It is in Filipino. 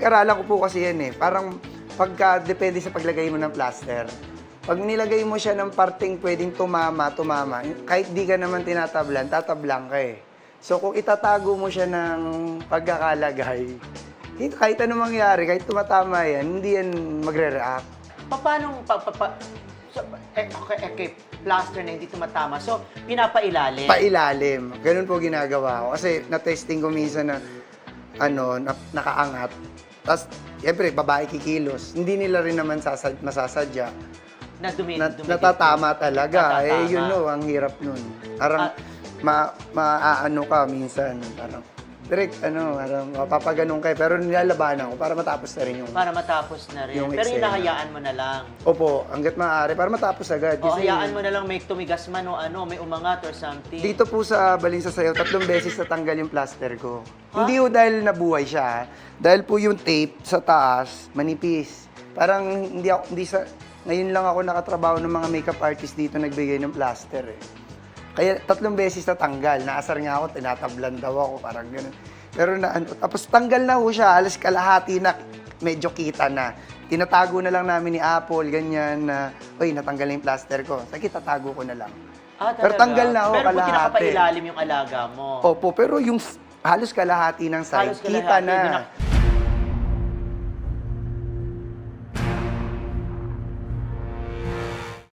pinag-aralan ko po kasi yan eh. Parang pagka, depende sa paglagay mo ng plaster. Pag nilagay mo siya ng parting pwedeng tumama, tumama, kahit di ka naman tinatablan, tatablang ka eh. So kung itatago mo siya ng pagkakalagay, kahit ano mangyari, kahit tumatama yan, hindi yan magre-react. Pa- Paano, pa, pa, pa, so, eh, okay, okay, plaster na hindi tumatama. So, pinapailalim. Pailalim. Ganun po ginagawa ko. Kasi na-testing ko minsan na ano, na, nakaangat. Tapos, siyempre, babae kikilos. Hindi nila rin naman sasad, masasadya. na dumi, Na, natatama talaga. Natatama. Eh, yun no, ang hirap nun. Parang, Ah. ma, maaano ka minsan. Parang, direct, ano, parang mapapaganon kayo. Pero nilalabanan ko para matapos na rin yung... Para matapos na rin. Yung Pero eksena. hinahayaan mo na lang. Opo, hanggat maaari, para matapos agad. O hayaan mo na lang may tumigas man o ano, may umangat or something. Dito po sa Balinsa Sayaw, tatlong beses natanggal yung plaster ko. Hindi po dahil nabuhay siya. ah. Dahil po yung tape sa taas, manipis. Parang hindi ako, hindi sa, ngayon lang ako nakatrabaho ng mga makeup artist dito nagbigay ng plaster eh. Kaya tatlong beses natanggal. Naasar nga ako, tinatablan daw ako, parang ganun. Pero na, ano, tapos tanggal na ho siya, alas kalahati na, medyo kita na. Tinatago na lang namin ni Apple, ganyan na, uy, natanggal na yung plaster ko. Sige, tatago ko na lang. Ah, Pero talaga? tanggal na ako Pero kalahati. kinakapailalim yung alaga mo. Opo, pero yung halos kalahati ng side, Halos kita kalahati, na. doon